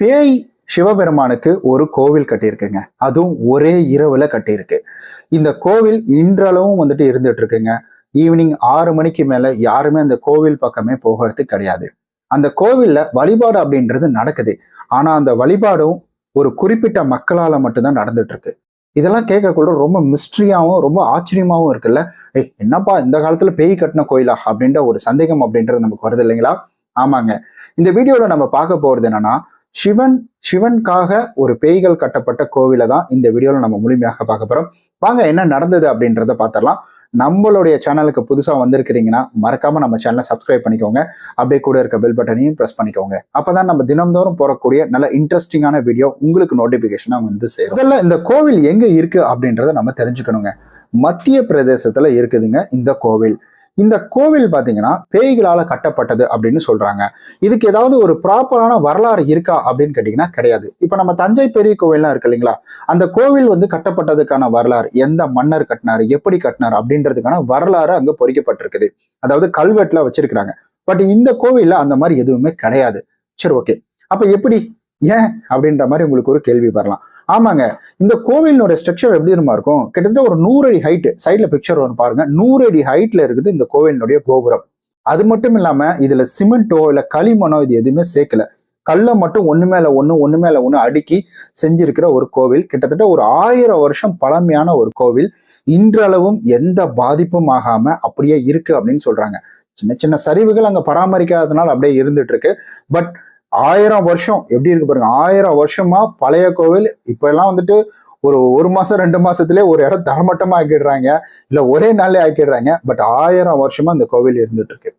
பேய் சிவபெருமானுக்கு ஒரு கோவில் கட்டியிருக்குங்க. அதுவும் ஒரே இரவுல கட்டியிருக்கு. இந்த கோவில் இன்றளவும் வந்துட்டு இருந்துட்டு இருக்குங்க ஈவினிங் ஆறு மணிக்கு மேல யாருமே அந்த கோவில் பக்கமே போகிறது கிடையாது. அந்த கோவில்ல வழிபாடு அப்படின்றது நடக்குது. ஆனா அந்த வழிபாடும் ஒரு குறிப்பிட்ட மக்களால மட்டும்தான் நடந்துட்டு இருக்கு இதெல்லாம் கேட்கக்குள்ள ரொம்ப மிஸ்ட்ரியாகவும் ரொம்ப ஆச்சரியமாகவும் இருக்குல்ல? ஏய் என்னப்பா இந்த காலத்துல பேய் கட்டின கோயிலா? அப்படின்ற ஒரு சந்தேகம் அப்படின்றது நமக்கு வருது இல்லைங்களா? ஆமாங்க. இந்த வீடியோவில் நம்ம பார்க்க போகிறது என்னன்னா சிவன் சிவனுக்காக ஒரு பேய்கள் கட்டப்பட்ட கோவிலை தான் இந்த வீடியோவில் நம்ம முழுமையாக பார்க்க போகிறோம் வாங்க என்ன நடந்தது அப்படின்றத பார்த்துடலாம். நம்மளுடைய சேனலுக்கு புதுசாக வந்திருக்கிறீங்கன்னா மறக்காமல் நம்ம சேனலை சப்ஸ்கிரைப் பண்ணிக்கோங்க. அப்படியே கூட இருக்க பெல் பட்டனையும் ப்ரெஸ் பண்ணிக்கோங்க. அப்பதான் நம்ம தினம்தோறும் போகக்கூடிய நல்ல இன்ட்ரெஸ்டிங்கான வீடியோ உங்களுக்கு நோட்டிஃபிகேஷனாக வந்து சேரும். முதல்ல இந்த கோவில் எங்கே இருக்குது அப்படின்றத நம்ம தெரிஞ்சுக்கணுங்க. மத்திய பிரதேசத்தில் இருக்குதுங்க இந்த கோவில். இந்த கோவில் பார்த்தீங்கன்னா பேய்களால் கட்டப்பட்டது அப்படின்னு சொல்றாங்க. இதுக்கு ஏதாவது ஒரு ப்ராப்பரான வரலாறு இருக்கா அப்படின்னு கேட்டிங்கன்னா கிடையாது. இப்போ நம்ம தஞ்சை பெரிய கோவில்லாம் இருக்கு இல்லைங்களா? அந்த கோவில் வந்து கட்டப்பட்டதுக்கான வரலாறு எந்த மன்னர் கட்டினாரு எப்படி கட்டினார் அப்படின்றதுக்கான வரலாறு அங்கே பொறிக்கப்பட்டிருக்குது. அதாவது கல்வெட்டில் வச்சிருக்கிறாங்க. பட் இந்த கோவிலில் அந்த மாதிரி எதுவுமே கிடையாது. சரி ஓகே அப்போ எப்படி ஏன் அப்படின்ற மாதிரி உங்களுக்கு ஒரு கேள்வி வரலாம். ஆமாங்க. இந்த கோவிலினுடைய ஸ்ட்ரக்சர் எப்படி இருமா இருக்கும்? கிட்டத்தட்ட ஒரு நூறு அடி ஹைட் சைட்ல பிக்சர் வரும் பாருங்க. நூறு அடி ஹைட்ல இருக்குது இந்த கோவிலினுடைய கோபுரம். அது மட்டும் இல்லாம இதுல சிமெண்ட்டோ இல்ல களிமணோ இது எதுவுமே சேர்க்கல. கல்லை மட்டும் ஒன்று மேல ஒன்று ஒன்று மேல ஒன்று அடுக்கி செஞ்சிருக்கிற ஒரு கோவில். கிட்டத்தட்ட ஒரு ஆயிரம் வருஷம் பழமையான ஒரு கோவில். இன்றளவும் எந்த பாதிப்பும் ஆகாம அப்படியே இருக்கு அப்படின்னு சொல்றாங்க. சின்ன சின்ன சரிவுகள் அங்கே பராமரிக்காததுனால அப்படியே இருந்துட்டு இருக்கு. பட் ஆயிரம் வருஷம். எப்படி இருக்கு பாருங்க. ஆயிரம் வருஷமா பழைய கோவில் இப்ப எல்லாம் வந்துட்டு ஒரு ஒரு மாசம் ரெண்டு மாசத்துலயே ஒரு இடம் தரமட்டமா ஆக்கிடுறாங்க. இல்ல ஒரே நாளே ஆக்கிடுறாங்க. பட் ஆயிரம் வருஷமா அந்த கோவில் இருந்துட்டு இருக்கு.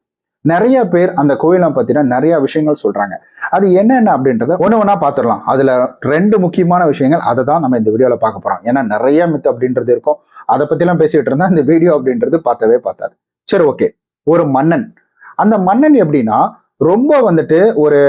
நிறைய பேர் அந்த கோயிலை பார்த்தீங்கன்னா நிறைய விஷயங்கள் சொல்றாங்க. அது என்னென்ன அப்படின்றத ஒண்ணு ஒன்றா பாத்துடலாம். அதுல ரெண்டு முக்கியமான விஷயங்கள் அதை தான் நம்ம இந்த வீடியோல பார்க்க போறோம். ஏன்னா நிறைய மித்து அப்படின்றது இருக்கும். அதை பத்தி எல்லாம் பேசிட்டு இருந்தா இந்த வீடியோ அப்படின்றது பார்த்தவே பார்த்தாது சரி ஓகே ஒரு மன்னன். அந்த மன்னன் எப்படின்னா ரொம்ப வந்துட்டு ஒரு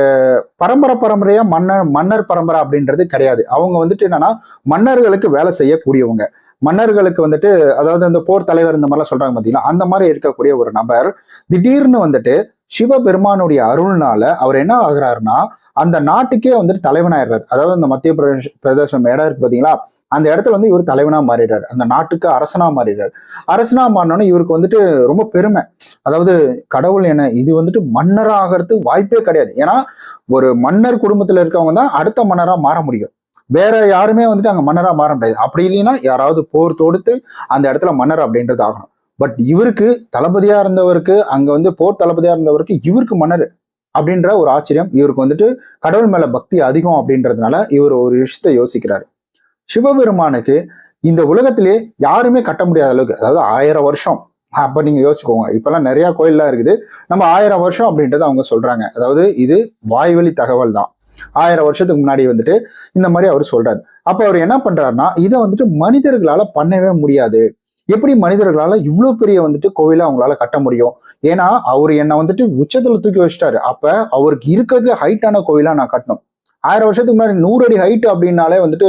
பரம்பரை பரம்பரையா மன்னர் மன்னர் பரம்பரை அப்படின்றது கிடையாது. அவங்க வந்துட்டு என்னன்னா மன்னர்களுக்கு வேலை செய்யக்கூடியவங்க. மன்னர்களுக்கு வந்துட்டு அதாவது அந்த போர் தலைவர் இந்த மாதிரிலாம் சொல்றாங்க பார்த்தீங்களா அந்த மாதிரி இருக்கக்கூடிய ஒரு நபர் திடீர்னு வந்துட்டு சிவபெருமானுடைய அருள்னால அவர் என்ன ஆகுறாருன்னா அந்த நாட்டுக்கே வந்துட்டு தலைவனாயிடுறாரு. அதாவது இந்த மத்திய பிரதேச பிரதேசம் இடம் இருக்கு பார்த்தீங்களா அந்த இடத்துல வந்து இவர் தலைவனா மாறிடுறாரு. அந்த நாட்டுக்கு அரசனா மாறிடுறாரு. அரசனா மாறினோன்னு இவருக்கு வந்துட்டு ரொம்ப பெருமை. அதாவது கடவுள் என்ன இது வந்துட்டு மன்னர் ஆகிறது வாய்ப்பே கிடையாது. ஏன்னா ஒரு மன்னர் குடும்பத்துல இருக்கவங்க தான் அடுத்த மன்னரா மாற முடியும். வேற யாருமே வந்துட்டு அங்க மன்னரா மாற முடியாது. அப்படி இல்லைன்னா யாராவது போர் தொடுத்து அந்த இடத்துல மன்னர் அப்படின்றது ஆகணும். பட் இவருக்கு தளபதியா இருந்தவருக்கு அங்க வந்து போர் தளபதியா இருந்தவருக்கு இவருக்கு மன்னர் அப்படின்ற ஒரு ஆச்சரியம். இவருக்கு வந்துட்டு கடவுள் மேல பக்தி அதிகம் அப்படின்றதுனால இவர் ஒரு விஷயத்த யோசிக்கிறாரு. சிவபெருமானுக்கு இந்த உலகத்திலே யாருமே கட்ட முடியாத அளவுக்கு அதாவது ஆயிரம் வருஷம். அப்ப நீங்க யோசிச்சுக்கோங்க இப்பெல்லாம் நிறைய கோயில்லாம் இருக்குது. நம்ம ஆயிரம் வருஷம் அப்படின்றத அவங்க சொல்றாங்க. அதாவது இது வாய்வழி தகவல் தான். ஆயிரம் வருஷத்துக்கு முன்னாடி வந்துட்டு இந்த மாதிரி அவர் சொல்றாரு. அப்ப அவர் என்ன பண்றாருன்னா இதை வந்துட்டு மனிதர்களால பண்ணவே முடியாது. எப்படி மனிதர்களால இவ்வளவு பெரிய வந்துட்டு கோவிலை அவங்களால கட்ட முடியும்? ஏன்னா அவர் என்னை வந்துட்டு உச்சத்துல தூக்கி வச்சிட்டாரு. அப்ப அவருக்கு இருக்கிறதுல ஹைட்டான கோயிலா நான் கட்டணும். ஆயிரம் வருஷத்துக்கு முன்னாடி நூறு அடி ஹைட் அப்படின்னாலே வந்துட்டு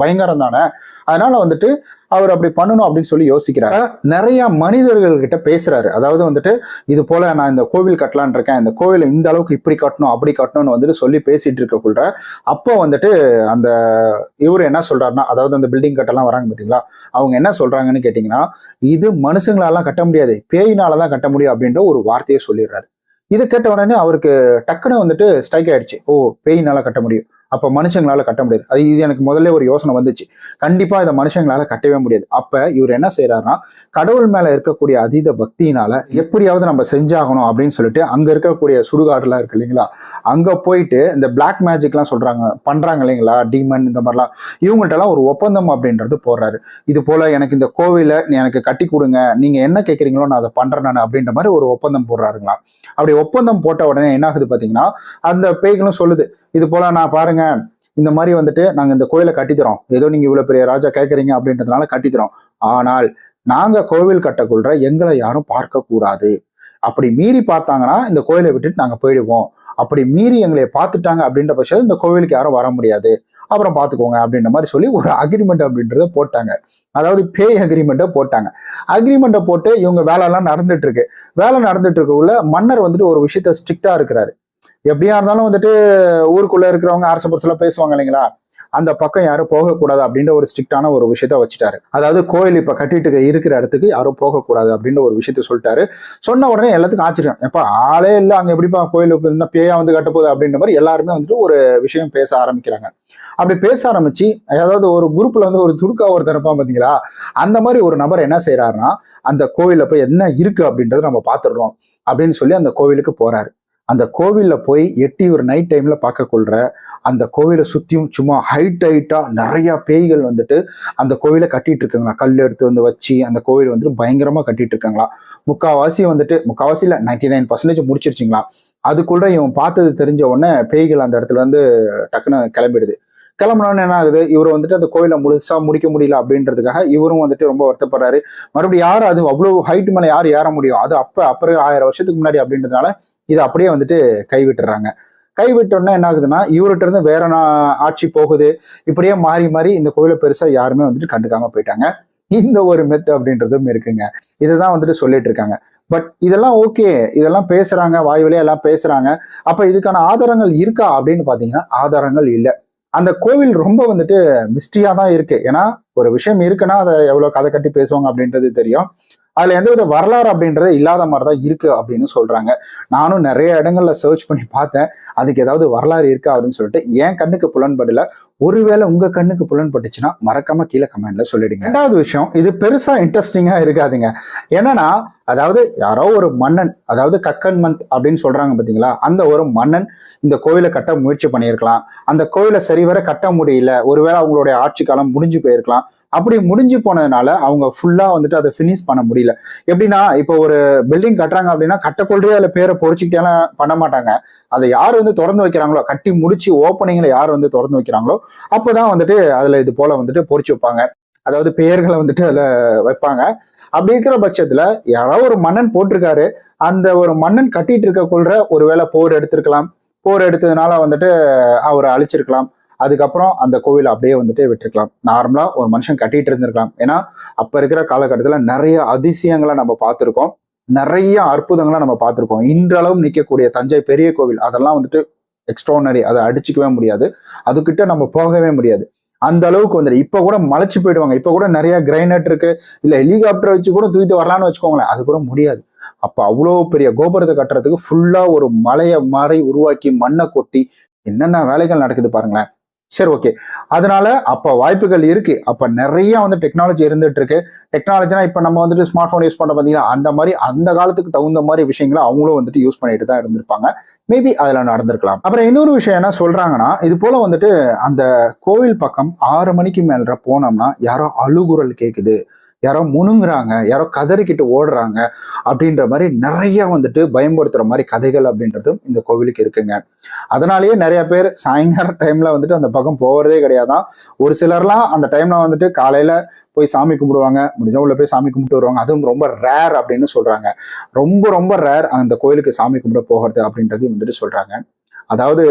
பயங்கரம் தானே? அதனால வந்துட்டு அவர் அப்படி பண்ணணும் அப்படின்னு சொல்லி யோசிக்கிறாரு. நிறைய மனிதர்கள் கிட்ட பேசுறாரு. அதாவது வந்துட்டு இது போல நான் இந்த கோவில் கட்டலான் இருக்கேன். இந்த கோவிலை இந்த அளவுக்கு இப்படி கட்டணும் அப்படி கட்டணும்னு வந்துட்டு சொல்லி பேசிட்டு இருக்கக்குள்ள அப்போ வந்துட்டு அந்த இவர் என்ன சொல்றாருன்னா அதாவது அந்த பில்டிங் கட்டெல்லாம் வராங்க பார்த்தீங்களா அவங்க என்ன சொல்றாங்கன்னு கேட்டிங்கன்னா இது மனுஷங்களாலாம் கட்ட முடியாது. பேயினால தான் கட்ட முடியும் அப்படின்ற ஒரு வார்த்தையை சொல்லிடுறாரு. இதை கேட்ட உடனே அவருக்கு டக்குன்னு வந்துட்டு ஸ்ட்ரைக் ஆயிடுச்சு. ஓ பேயினால கட்ட முடியும். அப்ப மனுஷங்களால கட்ட முடியாது. அது இது எனக்கு முதல்ல ஒரு யோசனை வந்துச்சு. கண்டிப்பா இதை மனுஷங்களால கட்டவே முடியாது. அப்ப இவர் என்ன செய்யறாருன்னா கடவுள் மேல இருக்கக்கூடிய அதீத பக்தியினால எப்படியாவது நம்ம செஞ்சாகணும் அப்படின்னு சொல்லிட்டு அங்க இருக்கக்கூடிய சுடுகாடுலாம் இருக்கு இல்லைங்களா? அங்க போயிட்டு இந்த பிளாக் மேஜிக்லாம் சொல்றாங்க பண்றாங்க இல்லைங்களா? டீமன் இந்த மாதிரிலாம். இவங்கள்ட்ட எல்லாம் ஒரு ஒப்பந்தம் அப்படின்றது போடுறாரு. இது போல எனக்கு இந்த கோவிலை நீ எனக்கு கட்டி கொடுங்க நீங்க என்ன கேட்குறீங்களோ நான் அதை பண்றேன் நான் அப்படின்ற மாதிரி ஒரு ஒப்பந்தம் போடுறாருங்களா அப்படி ஒப்பந்தம் போட்ட உடனே என்ன ஆகுது பாத்தீங்கன்னா அந்த பேய்களும் சொல்லுது இது போல நான் பாருங்க இந்த மாதிரி வந்துட்டு நாங்கள் இந்த கோயிலை கட்டித்தரோம். ஏதோ நீங்கள் இவ்வளோ பெரிய ராஜா கேட்குறீங்க அப்படின்றதுனால கட்டித்தரோம். ஆனால் நாங்கள் கோவில் கட்டக்குள்ள எங்களை யாரும் பார்க்கக்கூடாது. அப்படி மீறி பார்த்தாங்கன்னா இந்த கோயிலை விட்டுட்டு நாங்கள் போயிடுவோம். அப்படி மீறி எங்களை பார்த்துட்டாங்க அப்படின்ற பட்சத்தில் இந்த கோவிலுக்கு யாரும் வர முடியாது. அப்புறம் பார்த்துக்கோங்க அப்படின்ற மாதிரி சொல்லி ஒரு அக்ரிமெண்ட் அப்படின்றத போட்டாங்க. அதாவது பே அக்ரிமெண்ட்டை போட்டாங்க. அக்ரிமெண்ட்டை போட்டு இவங்க வேலையெல்லாம் நடந்துட்டு இருக்கு. வேலை நடந்துட்டு இருக்கக்குள்ள மன்னர் வந்துட்டு ஒரு விஷயத்த ஸ்ட்ரிக்டா இருக்கிறாரு. எப்படியா இருந்தாலும் வந்துட்டு ஊருக்குள்ள இருக்கிறவங்க அரசு பரிசுல பேசுவாங்க இல்லைங்களா? அந்த பக்கம் யாரும் போகக்கூடாது அப்படின்ற ஒரு ஸ்ட்ரிக்டான ஒரு விஷயத்த வச்சுட்டாரு. அதாவது கோயில் இப்ப கட்டிட்டு இருக்கிற இடத்துக்கு யாரும் போகக்கூடாது அப்படின்ற ஒரு விஷயத்த சொல்லிட்டாரு. சொன்ன உடனே எல்லாத்துக்கும் ஆச்சரியம். எப்ப ஆளே இல்லை அங்க எப்படிப்பா கோயில் பேயா வந்து கட்டப்போகுது அப்படின்ற மாதிரி எல்லாருமே வந்துட்டு ஒரு விஷயம் பேச ஆரம்பிக்கிறாங்க. அப்படி பேச ஆரம்பிச்சு அதாவது ஒரு குரூப்ல வந்து ஒரு துடுக்கா ஒருத்தர் இருப்பான் பாத்தீங்களா? அந்த மாதிரி ஒரு நபர் என்ன செய்யறாருன்னா அந்த கோயில போய் என்ன இருக்கு அப்படின்றத நம்ம பாத்துடுறோம் அப்படின்னு சொல்லி அந்த கோவிலுக்கு போறாரு. அந்த கோவிலில் போய் எட்டி ஒரு நைட் டைமில் பார்க்க கொள்ற அந்த கோவிலை சுற்றியும் சும்மா ஹைட் ஹைட்டாக நிறையா பேய்கள் வந்துட்டு அந்த கோவிலை கட்டிட்டு இருக்காங்களா கல் எடுத்து வந்து வச்சு அந்த கோவில் வந்துட்டு பயங்கரமாக கட்டிட்டு இருக்காங்களா முக்காவாசி வந்துட்டு முக்கால்வாசியில் நைன்டி நைன் பர்சன்டேஜ் முடிச்சிருச்சிங்களா. அதுக்குள்ள இவன் பார்த்தது தெரிஞ்ச உடனே பேய்கள் அந்த இடத்துல இருந்து டக்குன்னு கிளம்பிடுது. கிளம்புனோன்னு என்ன ஆகுது? இவர் வந்துட்டு அந்த கோயிலை முழுசா முடிக்க முடியல அப்படின்றதுக்காக இவரும் வந்துட்டு ரொம்ப வருத்தப்படுறாரு. மறுபடியும் யார்? அது அவ்வளவு ஹைட் மேலே யார் ஏற முடியும்? அது அப்ப அப்புறம் ஆயிரம் வருஷத்துக்கு முன்னாடி அப்படின்றதுனால இதை அப்படியே வந்துட்டு கைவிட்டுறாங்க. கைவிட்டோன்னா என்ன ஆகுதுன்னா இவர்கிட்ட இருந்து வேற ஆட்சி போகுது. இப்படியே மாறி மாறி இந்த கோயிலை பெருசா யாருமே வந்துட்டு கண்டுக்காம போயிட்டாங்க. இந்த ஒரு மெத்து அப்படின்றதும் இருக்குங்க. இதுதான் வந்துட்டு சொல்லிட்டு இருக்காங்க. பட் இதெல்லாம் ஓகே இதெல்லாம் பேசுறாங்க. வாய் எல்லாம் பேசுறாங்க. அப்ப இதுக்கான ஆதாரங்கள் இருக்கா அப்படின்னு பாத்தீங்கன்னா ஆதாரங்கள் இல்லை. அந்த கோவில் ரொம்ப வந்துட்டு மிஸ்ட்ரியா தான் இருக்கு. ஏன்னா ஒரு விஷயம் இருக்குன்னா அதை எவ்வளவு கதை கட்டி பேசுவாங்க அப்படின்றது தெரியும். அதுல எந்தவித வரலாறு அப்படின்றது இல்லாத மாதிரி தான் இருக்கு அப்படின்னு சொல்றாங்க. நானும் நிறைய இடங்கள்ல சர்ச் பண்ணி பார்த்தேன். அதுக்கு ஏதாவது வரலாறு இருக்கா அப்படின்னு சொல்லிட்டு என் கண்ணுக்கு புலன்படல. ஒருவேளை உங்க கண்ணுக்கு புலன்பட்டுச்சுன்னா மறக்காம கீழே கமெண்ட்ல சொல்லிடுங்க. ரெண்டாவது விஷயம் இது பெருசா இன்ட்ரெஸ்டிங்கா இருக்காதுங்க. என்னன்னா அதாவது யாரோ ஒரு மன்னன் அதாவது கக்கன் மந்த் அப்படின்னு சொல்றாங்க பாத்தீங்களா? அந்த ஒரு மன்னன் இந்த கோயிலை கட்ட முயற்சி பண்ணியிருக்கலாம். அந்த கோயிலை சரிவர கட்ட முடியல. ஒருவேளை அவங்களுடைய ஆட்சி காலம் முடிஞ்சு போயிருக்கலாம். அப்படி முடிஞ்சு போனதுனால அவங்க ஃபுல்லா வந்துட்டு அதை ஃபினிஷ் பண்ண முடியல. எப்படின்னா இப்போ ஒரு பில்டிங் கட்டுறாங்க அப்படின்னா கட்டக்கொள்றே அதுல பேரை பொறிச்சுக்கிட்டேலாம் பண்ண மாட்டாங்க. அதை யார் வந்து திறந்து வைக்கிறாங்களோ கட்டி முடிச்சு ஓப்பனிங்ல யார் வந்து திறந்து வைக்கிறாங்களோ அப்போதான் வந்துட்டு அதுல இது போல வந்துட்டு பொறிச்சு வைப்பாங்க. அதாவது பெயர்களை வந்துட்டு அதுல வைப்பாங்க. அப்படி இருக்கிற பட்சத்துல யாராவது ஒரு மன்னன் போட்டிருக்காரு. அந்த ஒரு மன்னன் கட்டிட்டு இருக்க கொள்ற ஒருவேளை போர் எடுத்திருக்கலாம். போர் எடுத்ததுனால வந்துட்டு அவரை அழிச்சிருக்கலாம். அதுக்கப்புறம் அந்த கோவிலை அப்படியே வந்துட்டு விட்டுருக்கலாம். நார்மலா ஒரு மனுஷன் கட்டிட்டு இருந்திருக்கலாம். ஏன்னா அப்ப இருக்கிற காலகட்டத்துல நிறைய அதிசயங்களை நம்ம பார்த்துருக்கோம். நிறைய அற்புதங்களை நம்ம பார்த்துருக்கோம். இன்றளவும் நிற்கக்கூடிய தஞ்சை பெரிய கோவில் அதெல்லாம் வந்துட்டு எக்ஸ்ட்ரானரி அதை அடிச்சுக்கவே முடியாது. அதுக்கிட்ட நம்ம போகவே முடியாது. அந்த அளவுக்கு வந்துட்டு இப்ப கூட மலைச்சு போயிடுவாங்க. இப்ப கூட நிறைய கிரைனட் இருக்கு. இல்ல ஹெலிகாப்டர் வச்சு கூட தூக்கிட்டு வரலாம்னு வச்சுக்கோங்களேன். அது கூட முடியாது. அப்ப அவ்வளோ பெரிய கோபுரத்தை கட்டுறதுக்கு ஃபுல்லா ஒரு மலையை மாறி உருவாக்கி மண்ணை கொட்டி என்னென்ன வேலைகள் நடக்குது பாருங்களேன். சரி ஓகே அதனால அப்போ வாய்ப்புகள் இருக்கு. அப்போ நிறைய வந்து டெக்னாலஜி இருந்துட்டு இருக்கு. டெக்னாலஜினா இப்போ நம்ம வந்துட்டு ஸ்மார்ட் ஃபோன் யூஸ் பண்ண பார்த்தீங்கன்னா அந்த மாதிரி அந்த காலத்துக்கு தகுந்த மாதிரி விஷயங்களை அவங்களும் வந்துட்டு யூஸ் பண்ணிட்டு தான் இருந்திருப்பாங்க. மேபி அதில் நடந்திருக்கலாம். அப்புறம் இன்னொரு விஷயம் என்ன சொல்றாங்கன்னா இது போல வந்துட்டு அந்த கோவில் பக்கம் ஆறு மணிக்கு மேல போனோம்னா யாரோ அழுகுரல் கேட்குது யாரோ முணுங்குறாங்க யாரோ கதறிக்கிட்டு ஓடுறாங்க அப்படின்ற மாதிரி நிறைய வந்துட்டு பயன்படுத்துகிற மாதிரி கதைகள் அப்படின்றதும் இந்த கோவிலுக்கு இருக்குங்க. அதனாலேயே நிறைய பேர் சாயங்கால டைம்ல வந்துட்டு அந்த பக்கம் போகிறதே கிடையாதான் ஒரு சிலர்லாம் அந்த டைம்ல வந்துட்டு காலையில போய் சாமி கும்பிடுவாங்க முடிஞ்ச உள்ள போய் சாமி கும்பிட்டு வருவாங்க. அதுவும் ரொம்ப ரேர் அப்படின்னு சொல்றாங்க. ரொம்ப ரொம்ப ரேர் அந்த கோயிலுக்கு சாமி கும்பிட போகிறது அப்படின்றது வந்துட்டு சொல்றாங்க. அதாவது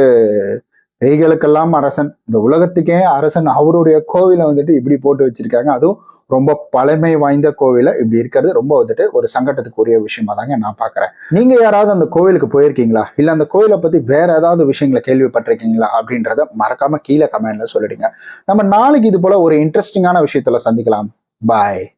பேய்களுக்கெல்லாம் அரசன். இந்த உலகத்துக்கே அரசன் அவருடைய கோவிலை வந்துட்டு இப்படி போட்டு வச்சிருக்காங்க. அதுவும் ரொம்ப பழமை வாய்ந்த கோவிலை இப்படி இருக்கிறது ரொம்ப வந்துட்டு ஒரு சங்கடத்துக்குரிய விஷயமா தாங்க நான் பாக்குறேன். நீங்க யாராவது அந்த கோவிலுக்கு போயிருக்கீங்களா? இல்ல அந்த கோவிலை பத்தி வேற ஏதாவது விஷயங்களை கேள்விப்பட்டிருக்கீங்களா? அப்படின்றத மறக்காம கீழே கமெண்ட்ல சொல்லிடுங்க. நம்ம நாளைக்கு இது போல ஒரு இன்ட்ரெஸ்டிங்கான விஷயத்துல சந்திக்கலாம். பாய்